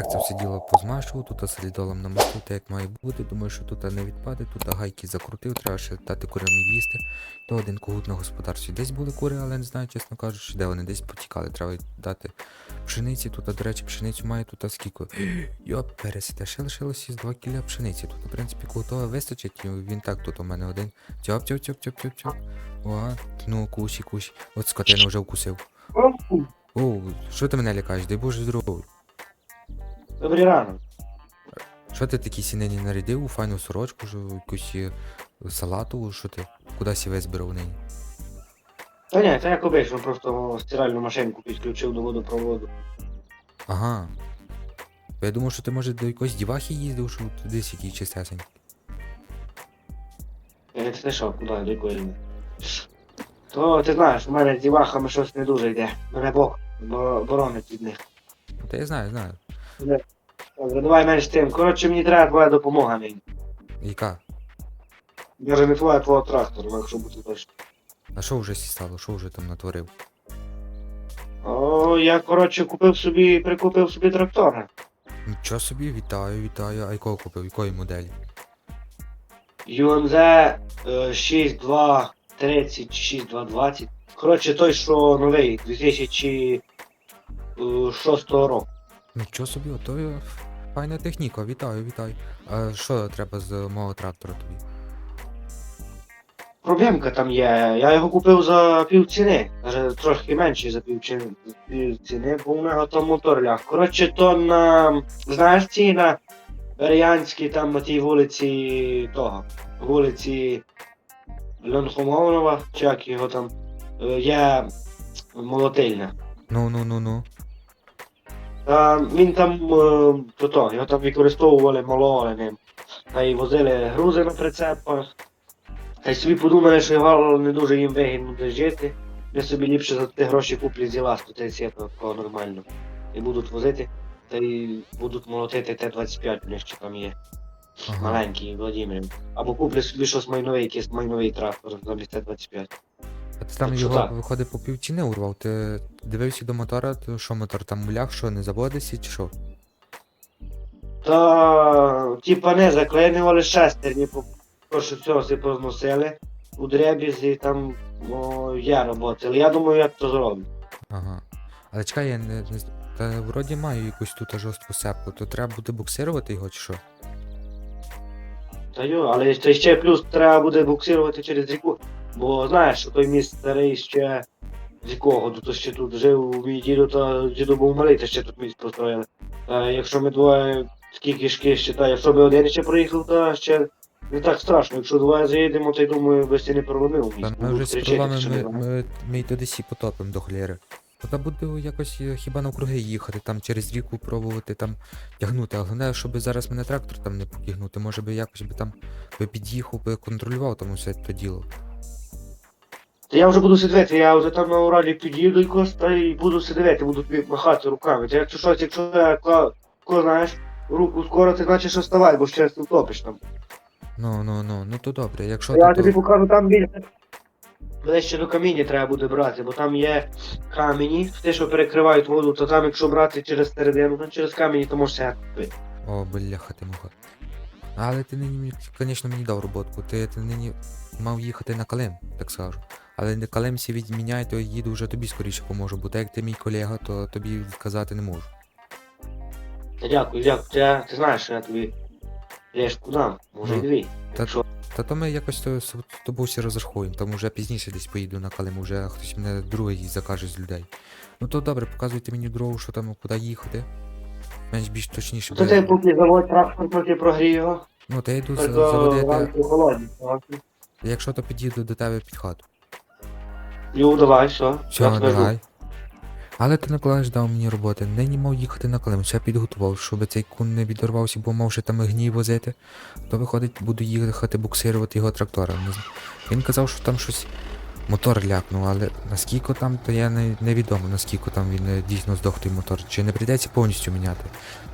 Так це все діло позмашував, тут солідолом намастив, так як має бути. Думаю, що тут не відпаде, тут гайки закрутив, треба ще дати курям їсти. То один когут на господарстві. Десь були кури, але не знаю, чесно кажучи, де вони десь потікали. Треба дати пшениці. Тут, до речі, пшеницю має тут скільки. Йоп, пересіте, ще лишилося з 2 кіля пшениці. Тут, в принципі, когутова вистачить, і він так тут у мене один. Тьоп, тьоп, тьоп, тьоп, тьоп, тьоп. О, ну, куші, куші. От скотина вже вкусив. О, що ти мене лякаєш? Дай Боже здоров'я. Добрий ранок. Що ти такі сінині нарядив у файну сорочку, що якусь е, салатову, що ти? Кудись весь збирав нині? Та ні, це як обично, просто стиральну машинку підключив до водопроводу. Ага. Бо Я думав, що ти може до якоїсь дівахи їздив, що десь який чистесень. Я не що, куди, до якої. То ти знаєш, у мене з дівахами щось не дуже йде. Мене Бог бо- боронить від них. Та я знаю, знаю. Добре, давай менш тим. Коротше, мені треба твоя допомога нині. Яка? Даже не твоя, а твого трактора, якщо бути точно. А що вже стало? Що вже там натворив? О, я, коротше, купив собі, прикупив собі трактора. Нічого собі, вітаю, вітаю. А якого купив? Якої моделі? UMZ е, 6230 6220. Коротше, той, що новий, 2006 року. Нічого собі, ото файна техніка, вітаю, вітаю. А що треба з мого трактора тобі? Проблемка там є. Я його купив за пів ціни. Навіть трошки менше за пів ціни, пів ціни, бо у нього там мотор ляг. Коротше, то на. Знаєш ці на Беріянській, там на тій вулиці того. Вулиці Льонхомонова, чи як його там. е, Є молотильня. Ну, ну, ну, ну. Та він там е, то, то, його там використовували мололи ним. Та й возили грузи на прицепах. Та й собі подумали, що його не дуже їм вигідно буде жити. Вони собі ліпше за ті гроші куплять зіла 130 такого нормально. І будуть возити, та й будуть молотити Т-25, у них ще там є. Ага. Маленький Владимир. Або куплять собі щось майнове, якийсь майновий трактор замість Т-25. А ти там його, так. виходить, по півціни урвав. Ти дивився до мотора, то що мотор там мулях, що не заводиться, чи що? Та типа не заклинювали шестерні, по що цього всі позносили у дребіз і там о, є роботи. Я думаю, як то зроблю. Ага. Але чекай, я не, не Та вроді маю якусь тут жорстку сепку, то треба буде буксирувати його чи що? Та йо, але це ще плюс треба буде буксирувати через ріку. Бо знаєш, той міст старий ще з якого, то ще тут жив мій діду, то діду був малий, то ще тут міст построїли. Та якщо ми двоє такі кишки ще, та якщо би один ще проїхав, то ще не так страшно. Якщо двоє заїдемо, то й думаю, без не проломив Та ми вже з ми, ми, ми й туди сі потопимо до холєри. Та буде якось е, хіба навкруги їхати, там через ріку пробувати там тягнути. А головне, щоб зараз мене трактор там не потягнути. Може би якось би там би під'їхав, би контролював там усе те діло. Та я вже буду сидіти, я вже там на Уралі під'їду якось, та й буду сидіти, буду тобі махати руками. Та якщо щось, якщо я знаєш, руку скоро, ти значить що вставай, бо ще не втопиш там. Ну, ну, ну, ну то добре, якщо Я то, тобі то... покажу там більше. Ближче до каміння треба буде брати, бо там є камені, ті, що перекривають воду, то там, якщо брати через середину, то через камені, то можеш купити. О, бляха ти муха. Але ти нині, звісно, мені дав роботку. Ти, ти нині мав їхати на Калим, так скажу. Але не Калим сі відміняй, то їду вже тобі скоріше поможу, бо так як ти мій колега, то тобі відказати не можу. Та дякую, дякую. Ти, ти знаєш, що я тобі лешку дам, може Ну, і дві. та- Якщо Та то ми якось то, з тобою всі розрахуємо, там вже пізніше десь поїду на Калим, вже хтось мене другий закаже з людей. Ну то добре, показуйте мені дорогу, що там, куди їхати. Менш більш точніше. то ти я- поки заводь трактор, поки прогрій його, Ну, та я йду за- то заводити, ранку холодні. якщо то під'їду до тебе під хату. Ю, давай, все. Все, тебе жду. давай. Але ти Миколаївич дав мені роботи. Нині мав їхати на Клим, все підготував, щоб цей кун не відорвався, бо мав ще там гній возити. То виходить, буду їхати буксирувати його трактора. Він казав, що там щось мотор лякнув, але наскільки там, то я не, невідомо, наскільки там він е, дійсно здох той мотор. Чи не прийдеться повністю міняти.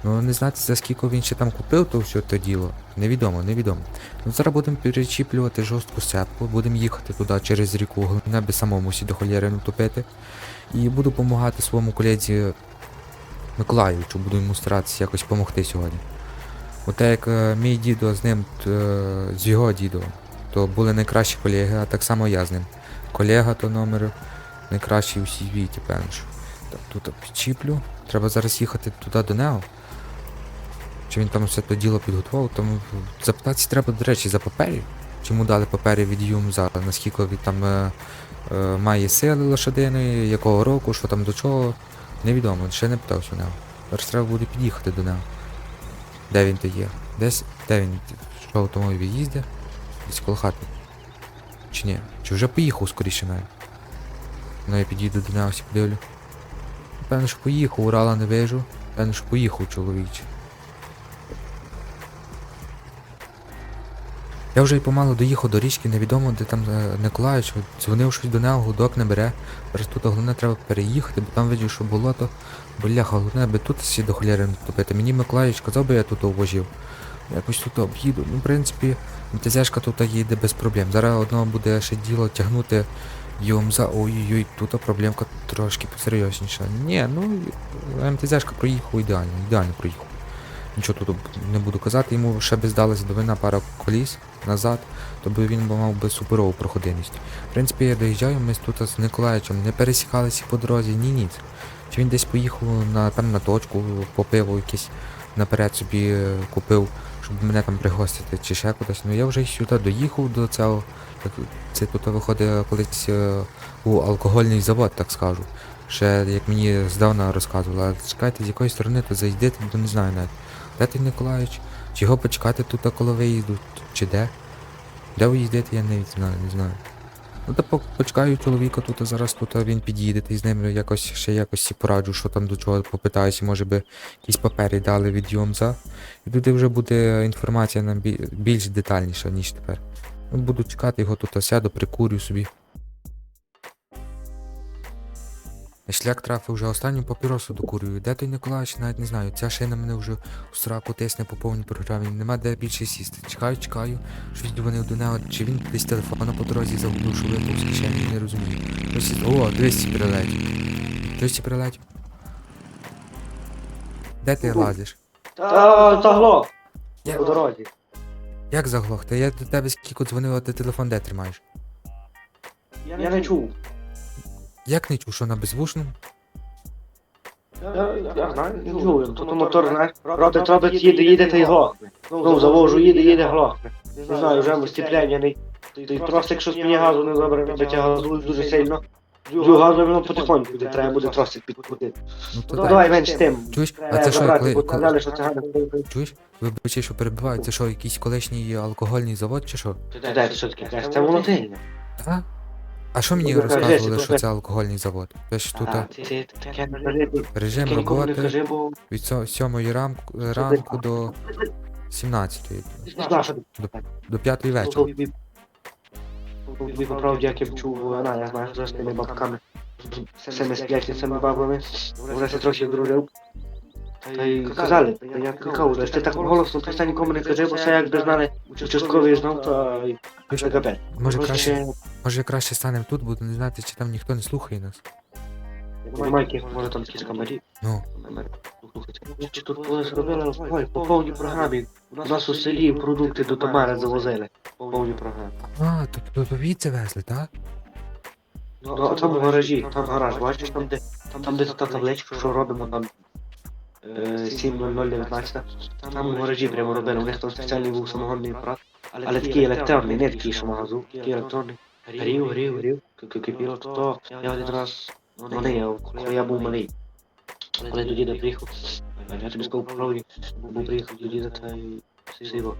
Ну не знати, за скільки він ще там купив, то все те діло. Невідомо, невідомо. Ну зараз будемо перечіплювати жорстку сепку, будемо їхати туди через ріку, головне би самому сі до холєри не топити. І буду допомагати своєму колезі Миколаївичу, буду йому старатися якось допомогти сьогодні. От як е, мій дідо з ним, е, з його дідом, то були найкращі колеги, а так само я з ним. Колега то номер найкращий у світі, певно. що. Так, тут підчіплю. Треба зараз їхати туди до нього. Чи він там все то діло підготував, тому запитатися треба, до речі, за папері. Чи йому дали папері від Юмза, наскільки він там е, е, має сили лошадиної, якого року, що там до чого. Невідомо, ще не питався у нього. Зараз треба буде під'їхати до нього. Де він то є? Десь. Де він? Що автомобіль їздить? Десь коло хати. Чи ні? Чи вже поїхав скоріше навіть? Ну я підійду до нього всі подивлю. Певно, що поїхав, Урала не вижу. Певно, що поїхав чоловіче. Я вже й помалу доїхав до річки, невідомо, де там е, Николаївич, дзвонив щось до нього, гудок не бере. Зараз тут головне треба переїхати, бо там видів, що болото. Бляха, головне, аби тут всі до холєри не топити. Мені Миколаївич казав би я тут обвожив. Якось тут об'їду. Ну, в принципі, МТЗшка тут їде без проблем. Зараз одного буде ще діло тягнути Юмза. Ой-ой-ой, тут проблемка трошки посерйозніша. Ні, ну МТЗшка проїхав ідеально, ідеально проїхав. Нічого тут не буду казати, йому ще би здалася довина пара коліс назад, то би він мав би суперову проходимість. В принципі, я доїжджаю, ми тут з Николаєчем не пересікалися по дорозі, ні ні. Чи він десь поїхав на, там, на точку, по якесь наперед собі купив, щоб мене там пригостити чи ще кудись. Ну я вже й сюди доїхав до цього. Це тут виходить колись е, у алкогольний завод, так скажу. Ще як мені здавна розказували, чекайте, з якої сторони то зайдете, то не знаю навіть. Де ти Николаївич? Чи його почекати тут, коли виїзду, чи де? Де виїздити, я не знаю, не знаю. Ну та почекаю чоловіка тут, а зараз тут він під'їде, і з ним якось ще якось пораджу, що там до чого попитаюся, може би якісь папери дали від Йомза. І туди вже буде інформація нам більш детальніша, ніж тепер. Ну, буду чекати його тут, а сяду, прикурю собі. На шлях трафив вже останню папіросу докурюю. Де той Николаївич, навіть не знаю. Ця шина мене вже у сраку тисне по повній програмі. Нема де більше сісти. Чекаю, чекаю. Щось дзвонив до нього. Чи він десь телефона по дорозі загубив, що випав з кишені, не розумію. Хтось О, 200 прилетів. 200 прилетів. Де ти лазиш? Та заглох по дорозі. Як заглох? Та я до тебе скільки дзвонив, а ти телефон де тримаєш? Я не чув. Як не чув, що на беззвучному? Я, я знаю, не чую. Тут мотор, знаєш, робить, робить, їде, їде та й глохне. Ну, завожу, їде, їде, глохне. Не знаю, вже степляння не... Ти просто якщо спині газу не добре робить, я газую дуже сильно. Дю газу воно потихоньку буде, треба буде тросик підкрутити. Ну то Ну давай менш тим. Чуєш? А це що, коли, коли- казали, що це гарно. чуєш? Вибачай, що перебиваю, це що, якийсь колишній алкогольний завод чи що? Ти що таке? Це волотильня. А? А що мені розказували, що це алкогольний завод? Це ж тут А, режим роботи від 7 ранку, ранку до 17 Не знаю, що ти до 5 вечора. Тобі як я чув, вона, я знаю, з тими бабками, з цими сплячницями бабами, вже се трохи дружив. Та й казали, та я кажу, що ти так голосно просто нікому не кажи, бо все якби знали, участковий знав, то й вже капець. Може краще, ще може краще станемо тут, буду не знати, чи там ніхто не слухає нас. Немає яких, може там якісь камарі. Ну, Чи тут колись робили ой, по повній програмі. У нас у селі продукти до Тамари завозили. По повній програмі. а, то, то, то віце везли, так? Ну, а там в гаражі, там гараж, бачиш, там де, там де та табличка, що робимо там е, 70019. Там гаражі прямо робили, у них там спеціальний був самогонний апарат. Але такий електронний, не такий, що магазу, такий електронний. Грів, грів, грів, кипіло, то то я один раз, ну не коли я був малий. Коли до діда приїхав, я тобі сказав правді, був приїхав до діда та й сиво.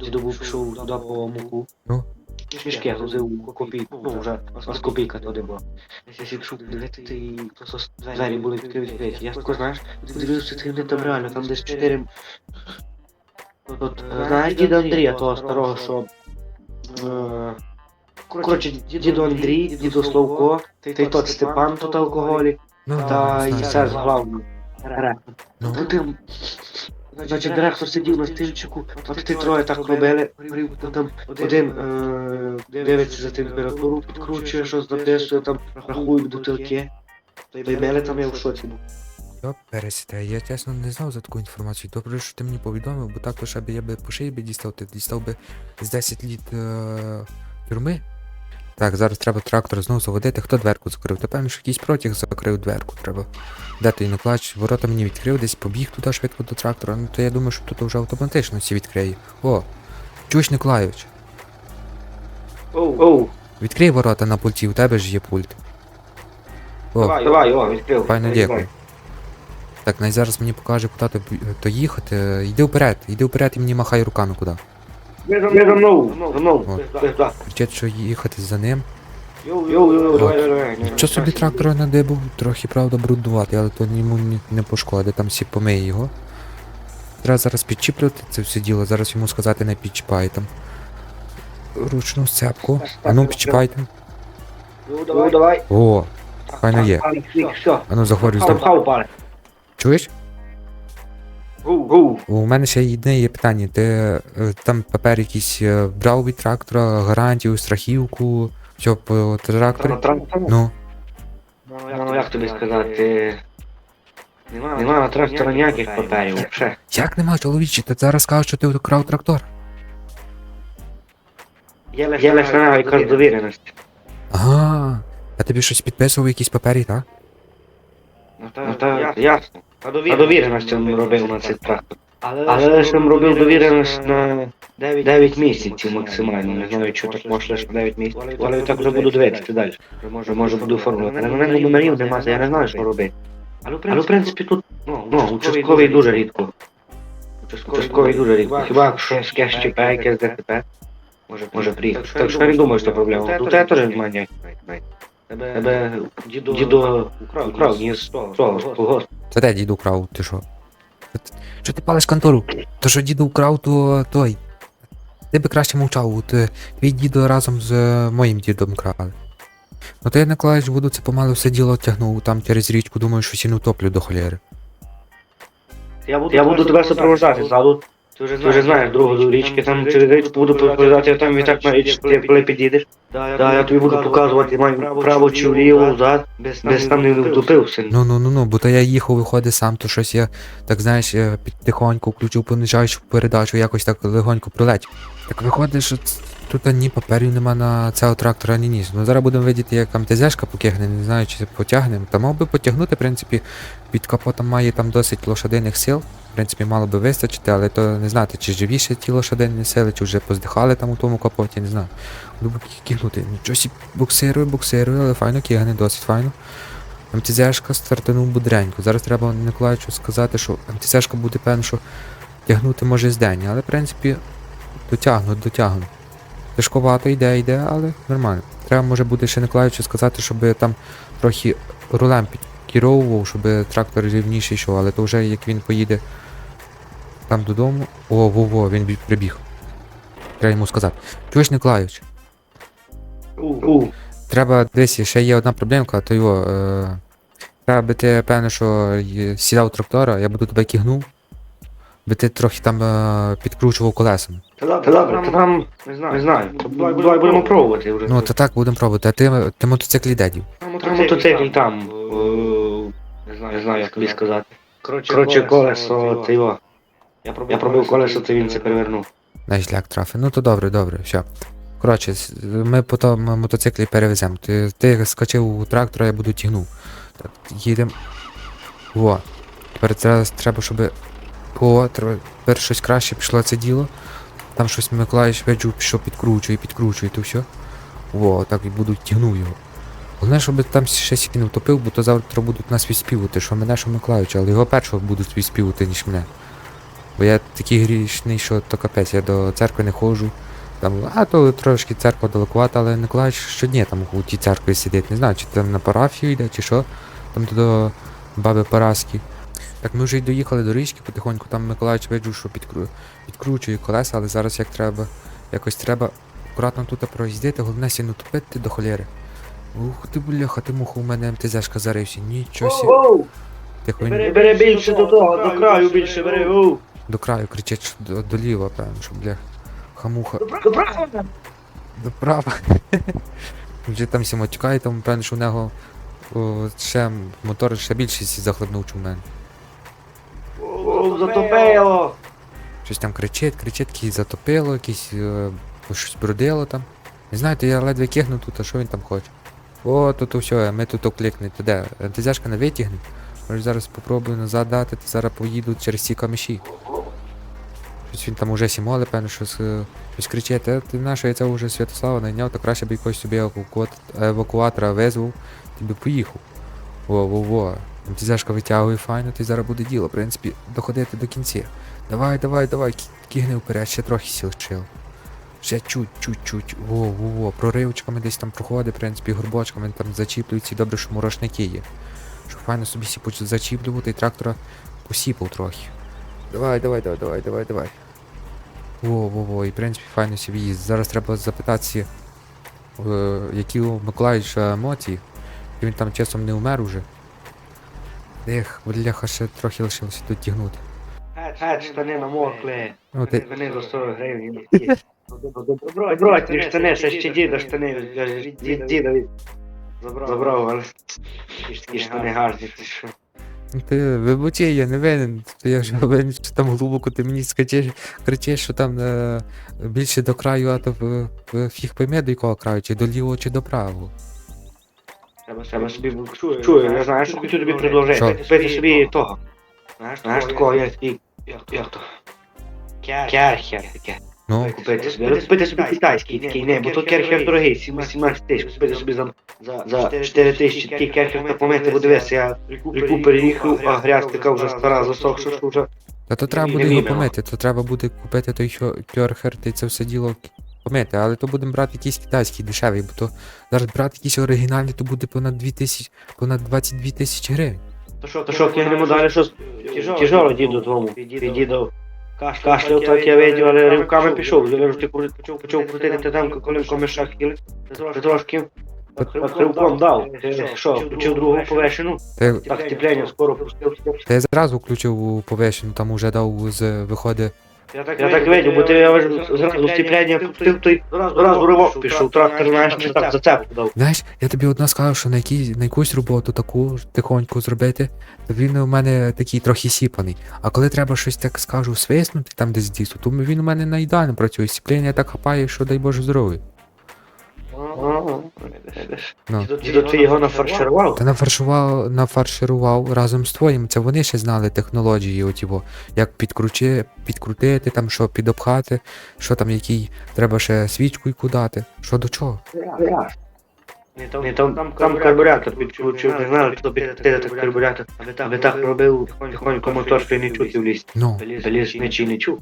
Діду був пішов туди по муку. Ну? Кишки грузив копійку, ну вже у нас копійка туди була. Я і просто двері були відкриті. Я тако, знаєш, дивився, це не там реально, там десь чотири... От, е, знаєш діда Андрія, того старого, що... е, Коротше, діду Андрій, діду Славко, та й тот Степан, тут алкоголік, Ну, та й знаю, Серж знаю. главний. Ну, Ну, ти, значить, директор сидів на стільчику, от ті троє так робили, то там один е, дивиться за температуру, підкручує, щось записує, там рахує бутилки. Та й мели там я в шоці був. Я пересіте, я чесно не знав за таку інформацію. Добре, що ти мені повідомив, бо також аби я би по шиї би дістав, ти дістав би з 10 літ е- тюрми. Так, зараз треба трактор знову заводити. Хто дверку закрив? Та певно, що якийсь протяг закрив дверку. Треба. Де той наклач? Ворота мені відкрив, десь побіг туди швидко до трактора. Ну то я думаю, що тут вже автоматично всі відкриє. О! Чуєш, Николайович, Оу, оу, відкрий ворота на пульті, у тебе ж є пульт. О, давай, давай, о, відкрив. Файно дякую. Так, най зараз мені покаже, куди то, то їхати. Йди вперед, йди вперед і мені махай руками куди. Не за мною, за мною. Кричить, що їхати за ним. Що собі трактора надибав, трохи правда бруднувати, але то йому не пошкодить, там всі помиє його. Треба зараз підчіплювати це все діло, зараз йому сказати не підчіпай там. Ручну сцепку. А ну. Йоу, давай, давай. О, Файно є. А ну пане. Чуєш? У мене ще одне є питання. Ти е, там папер якийсь е, брав від трактора, гарантію, страхівку, все по тракторі? Ну, Ну, як тобі сказати? Нема, нема на трактора ніяких паперів, взагалі. як нема, чоловіче, ти зараз кажеш, що ти вкрав трактор? Є лише на якась довіреність. Ага. А тобі щось підписував якісь папері, так? Ну так, ясно. А довіреність він робив на цей трактор. Але лише він робив довіреність на 9 місяців максимально. Не знаю, що так може лише 9 місяців. Але я так вже буду дивитися далі. Може, може буду оформлювати. Але мене номерів немає, я не знаю, що робити. Але в принципі тут ну, участковий дуже рідко. Участковий дуже рідко. Хіба якщо з КСЧП, якесь ДТП, може, може приїхати. Так що я не думаю, що проблема. Тут я теж немає ніяких. Тебе дідо украв, ні з того, з того, Це де діду вкрав, ти що? Що ти- палиш контору? То що діду вкрав, то той. Ти би краще мовчав, от твій дідо разом з е, моїм дідом крали. Ну ти я Николаївич буду це помалу все діло тягнув там через річку, думаю, що сіну топлю до холєри. Я буду, я буду тебе супроводжати ззаду. Ти вже, вже знаєш дорогу до річки, там через річку буду супроводжати, а там і так на річці, ти коли підійдеш. Да, я тобі буду показувати, маю право чи вліво, взад, без там не втопився. Ну ну ну ну, бо то я їхав, виходить сам, то щось я, так знаєш, тихонько включив понижаючу передачу, якось так легонько прилетів. Так виходить, що тут ні паперів нема на цього трактора, ні ніс. Ну зараз будемо видіти, як МТЗшка покигне, не знаю, чи потягнемо. Та мав би потягнути, в принципі, під капотом має там досить лошадиних сил. Принципі, мало би вистачити, але то не знати, чи живі ще ті лошадині сили, чи вже поздихали там у тому капоті, не знаю. Буду би кігнути. Нічого сі буксирує, буксирує, але файно кигне, досить файно. МТЗшка стартанув бодренько. Зараз треба Николаївичу сказати, що МТЗшка буде певно, що тягнути може з день, але в принципі дотягнуть, дотягнуть. Тяжковато йде, йде, але нормально. Треба може буде ще Николаївичу сказати, щоб там трохи рулем підкеровував, щоб трактор рівніше йшов, але то вже як він поїде там додому. О, во, во, він прибіг. Треба йому сказати. Чуєш, Николаївич? У, Треба десь ще є одна проблемка, то його. Е, треба би ти певно, що сідав трактора, я буду тебе кігнув, би ти трохи там е, підкручував колесами. Та добре, та там, не знаю, не знаю. Давай будемо пробувати вже. Ну то так будемо пробувати, а ти, ти мотоцикл де дів? Мотоцикл там, е, не знаю, не знаю, як тобі сказати. Коротше, колесо, ти його. Я пробив колесо, то він це перевернув. На шлях трафи. Ну то добре, добре, все. Коротше, ми по тому мотоциклі перевеземо. Ти, ти скачив у трактора, я буду тягнув. Так, їдемо. Во. Тепер зараз треба, щоб. О, треба. Тепер щось краще пішло це діло. Там щось Миколаївич виджу, пішов підкручує, підкручує, то все. Во, так і буду тягнув його. Головне, щоб там ще сіки не втопив, бо то завтра будуть нас відспівати, що мене, що Миколаївича, але його першого будуть відспівати, ніж мене. Бо я такий грішний, що то капець, я до церкви не ходжу. Там, а то трошки церква далекувата, але Николаївич щодня там у тій церкві сидить. Не знаю, чи там на парафію йде, чи що. Там до баби Параски. Так ми вже й доїхали до річки потихоньку, там Миколаївич виджу, що підкру... підкручує колеса, але зараз як треба, якось треба акуратно тут проїздити, головне сіну тупити до холєри. Ух ти бляха, ти муха, у мене МТЗшка зарився. Нічого сі. Тихо, Бери, бери більше до того, до краю більше бери, у. До краю кричить, що до, до ліва, певно, що бля. Хамуха. Добре. До права. Вже там всі матюкає, там певно, що у нього О, ще мотор ще більше сі захлебнув, чим в мене. Затопило! Щось там кричить, кричить, якийсь затопило, якийсь е, щось брудило там. Не знаю, то я ледве кигну тут, а що він там хоче. О, тут все, ми тут окликне. То де? Ентузяшка не витягне. Може зараз спробую назад дати, зараз поїду через ці каміші. Щось він там уже сімоли, певно, щось, е, щось кричить. Ти наша, я це вже Святослава найняв, то краще б якось собі евакуатора визвав, ти би поїхав. Во-во-во. Ентузяшка витягує файно, й зараз буде діло, в принципі, доходити до кінця. Давай, давай, давай, кі- кігни вперед, ще трохи сіл чил. Ще чуть, чуть, чуть. Во, во, во. Проривчиками десь там проходить, в принципі, горбочками там зачіплюються, і добре, що мурашники є. Щоб файно собі сі почали зачіплювати і трактора посіпав трохи. Давай, давай, давай, давай, давай, давай. Во, во, во, і в принципі файно собі їздить. Зараз треба запитатися, е, які у Миколаївича емоції. І він там часом не умер уже. Ех, бляха, ще трохи лишилося тут тягнути. Геть, штани намокли. Ну, ти, Вони до 40 гривень. Добро, ті штани, ще ще діда штани від від діда від забрав, але ті штани гарні. ти що. Ти вибачай, я не винен. То я вже винен, що там глибоко ти мені скачеш, кричиш, що там е, більше до краю, а то в, в фіг пойме до якого краю, чи до лівого, чи до правого. Треба собі чую, я знаю, що хочу тобі предложити. Що? Купити собі того. Знаєш, такого, як і- як то. Керхер таке. Ну, Купити собі. Купити собі китайський такий, не, бо то керхер дорогий, 17 тисяч. Купити собі за, за 4 тисячі такий керхер та помити, бо дивись, я ріку переїхав, а грязь така вже стара, засохша, що вже. та то треба буде його помити, то треба буде купити той що кьорхер, ти це все діло помити, але то будемо брати якийсь китайський дешевий, бо то зараз брати якийсь оригінальний, то буде понад 2 тисячі, понад 22 тисячі гривень. То що, кинемо далі щось тяжело діду твому. Підідав. Кашляв так я видів, але руками пішов. Я вже почав почав крутити ти там, коли комиша хіли. Трошки так дав. Що, включив другу повешену? Та, Так теплення скоро пустив. та я зразу включив повешену, там уже дав з виходить. Я так видів, бо ти я ж зразу стіпляння пустив, то зразу ривок пішов. Трактор, знаєш, не так зацепку дав. Знаєш, я тобі одна сказав, що на, якій, на якусь роботу таку тихоньку зробити, то він у мене такий трохи сіпаний. А коли треба щось так скажу свиснути там десь дійсно, то він у мене на ідеально працює. сіпляння так хапає, що дай Боже здоров'я. Ну. Дідо ти його нафарширував? Та нафаршував, нафарширував разом з твоїм. Це вони ще знали технології, от його, як підкручи, підкрутити, там, що підопхати, що там, який треба ще свічку яку дати, що до чого. Не, там, там, там карбюратор підключив, не знаю, хто підкрутити так карбюратор. Але так робив, тихонько мотор, що й не чути в ліс. Ну, Заліз нічий не чув.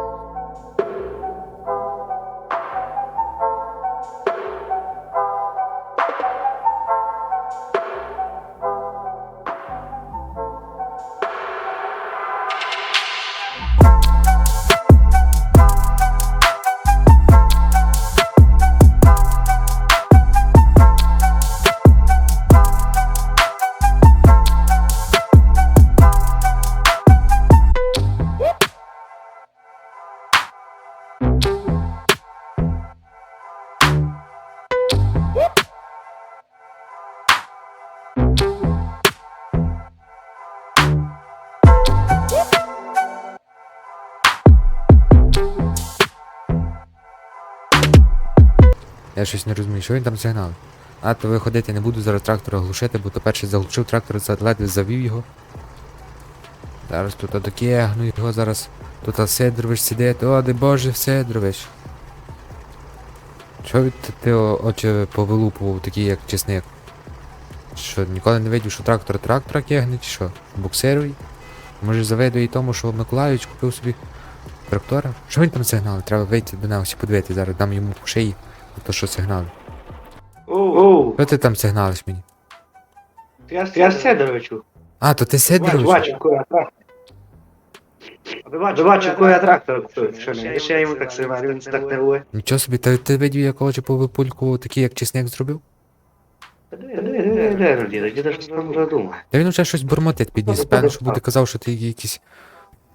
Я щось не розумію, що він там сигнал. А то виходити не буду зараз трактора глушити, бо то перший заглушив трактор, за- ледве завів його. Зараз тут докигну його, зараз тут Сидорович сидить, о, де боже, Сидорович. Що від ти очі повилупував, такі як чесник? Що, ніколи не видів, що трактор трактора кигне, чи що? Буксирує? Може завидує тому, що Миколаївич купив собі трактора? Що він там сигнал? Треба вийти до нього всі подивити, зараз дам йому по шиї, то що сигнал. Оу, Що ти там сигналиш мені? я Седоровичу. А, то ти Бачу, Сидорович? бачу, кого я трактор. Бачу, кого я трактор купив. Що не? Ще я йому так сигналю, він так нервує. Нічого собі, та ти видів, якого чи повипульку такий, як чесник зробив? Діда, діда там задумав. Та він вже щось бурмотить підніс, певно, що буде казав, що ти якийсь.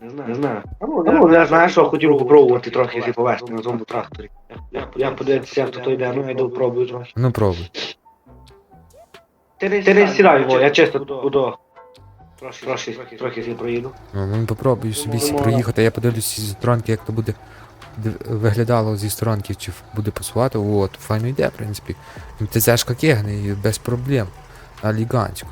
Не знаю. Не знаю. А ну, я знаю, що хотів попробувати трохи зі повезти на тому тракторі. Я, я подивитися, як то йде, ну я йду пробую трохи. Ну пробуй. Ти не, ти не сідай його, я чисто буду. Трохи, трохи сі проїду. Ну, ну попробую собі Ну, сі ну, проїхати, я подивлюся зі сторонки, як то буде виглядало зі сторонки, чи буде пасувати. От, файно йде, в принципі. МТЗшка кигне і без проблем. Аліганську.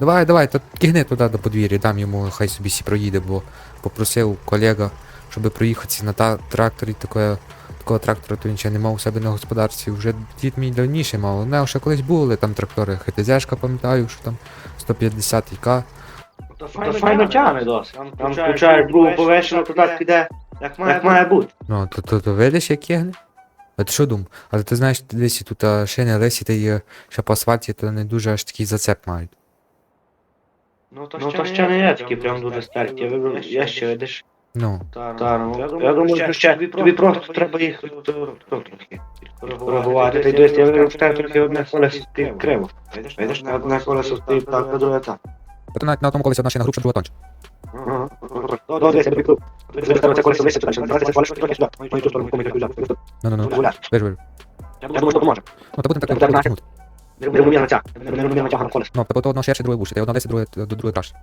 Давай, давай, то кигни туди до подвір'я, дам йому, хай собі сі проїде, бо попросив колега, щоб проїхатися на та тракторі такого, такого трактора, то він ще не мав у себе на господарстві. Вже дід мій давніше мав. У нього ще колись були там трактори, ХТЗшка, пам'ятаю, що там 150 К. Та файно тягне досить. Там включаєш другу поверхню, туди піде, як має бути. Ну, то, то, то видиш, як ягне? А ти що думав? Але ти знаєш, десь тут шини лисі та є ще по асфальті, то не дуже аж такий зацеп мають. Ну то ще не є такі прям дуже стерті. Я вибрав, я ще видиш. Ну, Та, ну, я думаю, що ще тобі просто треба їх трохи коригувати. Ти десь я вибрав, що трохи одне колесо стоїть криво. Видиш, одне колесо стоїть так, а друге так. та навіть на тому колесі одна шина грубша, друга. Ага. Ну. Ну, ну, ну. Гуляш. Виж, виж. Я думаю, що допоможе. Ну, та будемо так Так, роби так, тягнути. Не тяг. Нерівномірно тяг на колесо. Ну, тобто одно ширше, друге вуще. Ти одно десь, друге до друге краще.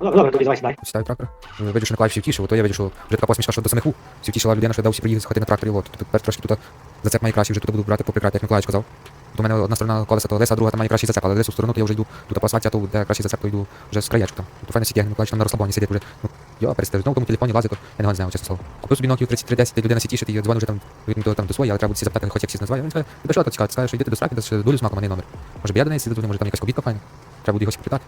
Ну, добре, тоді давай сідай. Сідаю трактор. Ну, Видиш, Миколаїв всі втішив, то я що вже така посмішка, що до самих у. Всі людина, що дав всі приїхати на тракторі, от. Тепер трошки тут зацеп має краще, вже тут буду брати поприкрати, як Миколаїв сказав. От у мене одна сторона колеса то леса, друга там має кращий зацеп, але лису сторону то я вже йду тут по асфальті, то де кращий зацеп, то йду вже з краєчку там. То файно сидять, Миколаїв там на розслабоні сидять вже. Ну, йо, перестаю, знову в тому телефоні лазить, то я не знаю, чесно слово. Купив собі Nokia 3310, людина сітіше, і дзвоню вже там, він там до своєї, але треба всі запитати, хоч як всі називає. Він каже, тебе що тут цікаво, скаже, що йдете до страки, де долю з маком, а не номер. Може б я до неї сидити, може там якась кобітка файна. Треба буде його спитати.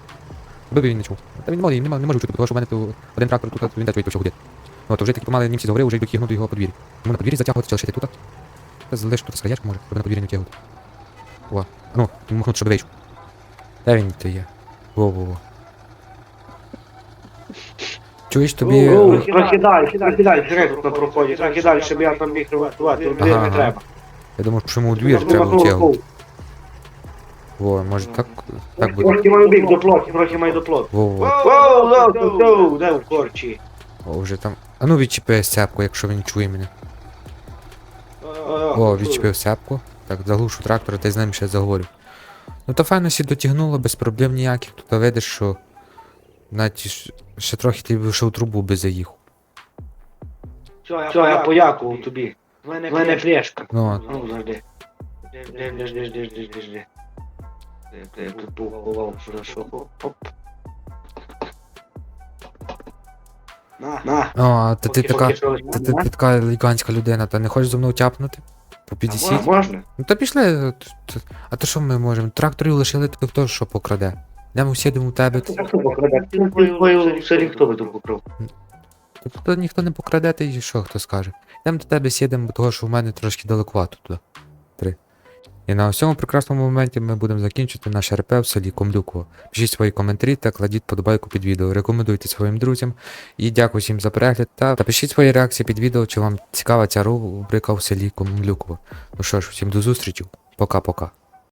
Аби він не чув. Та він не не може, чути, тому що в мене тут один трактор тут, він теж почав гудіти. От, вже таки помали німці заговорили, вже йдуть кігнути його подвір'я. Йому на подвір'ї затягувати чи лишити тут. Залиш тут скаєчку може, щоб на подвір'я не втягувати. О, ну, йому махнути, щоб вийшов. Де він то є? Во-во-во. Чуєш тобі. Е, Трохи далі, трохи далі, тут на проході, трохи далі, щоб я там міг туди Ага, не ага. треба. Я думав, що йому у двір треба втягувати. Во, може так, так буде. Трохи маю бік до плоту, трохи маю до плоту. Во-во. Воу, воу, воу, воу, де в корчі? О, вже там. А ну відчіпи сяпку, якщо він чує мене. О, відчепив сяпку. Так, заглушу трактора та й з ним ще заговорю. Ну то файно сі дотягнуло, без проблем ніяких. Тут видиш, що. Навіть ще трохи ти б ще трубу би заїхав. Все, я подякував тобі. В мене плешка. Ну, от. Ну, завжди. Жди, жди, жди, жди, жди, жди. Я тут поховав, хорошо. Оп. На, на. О, а та ти така. Та ти, ти така елегантська людина, та не хочеш зо мною тяпнути? По 50? Можна? Ну та пішли. т- А то що ми можемо? Тракторів лишили, то хто що покраде? Йдемо сідемо у тебе. Хто покраде? В селі хто би тут покрив? Тут то ніхто не покраде, ти що хто скаже. Йдемо до тебе сідемо, того що в мене трошки далеко туди. І на цьому прекрасному моменті ми будемо закінчити наш РП в селі Комлюково. Пишіть свої коментарі та кладіть подобайку під відео. Рекомендуйте своїм друзям. І дякую всім за перегляд. Та, та пишіть свої реакції під відео, чи вам цікава ця рубрика в селі Комлюково. Ну що ж, всім до зустрічі. Пока-пока.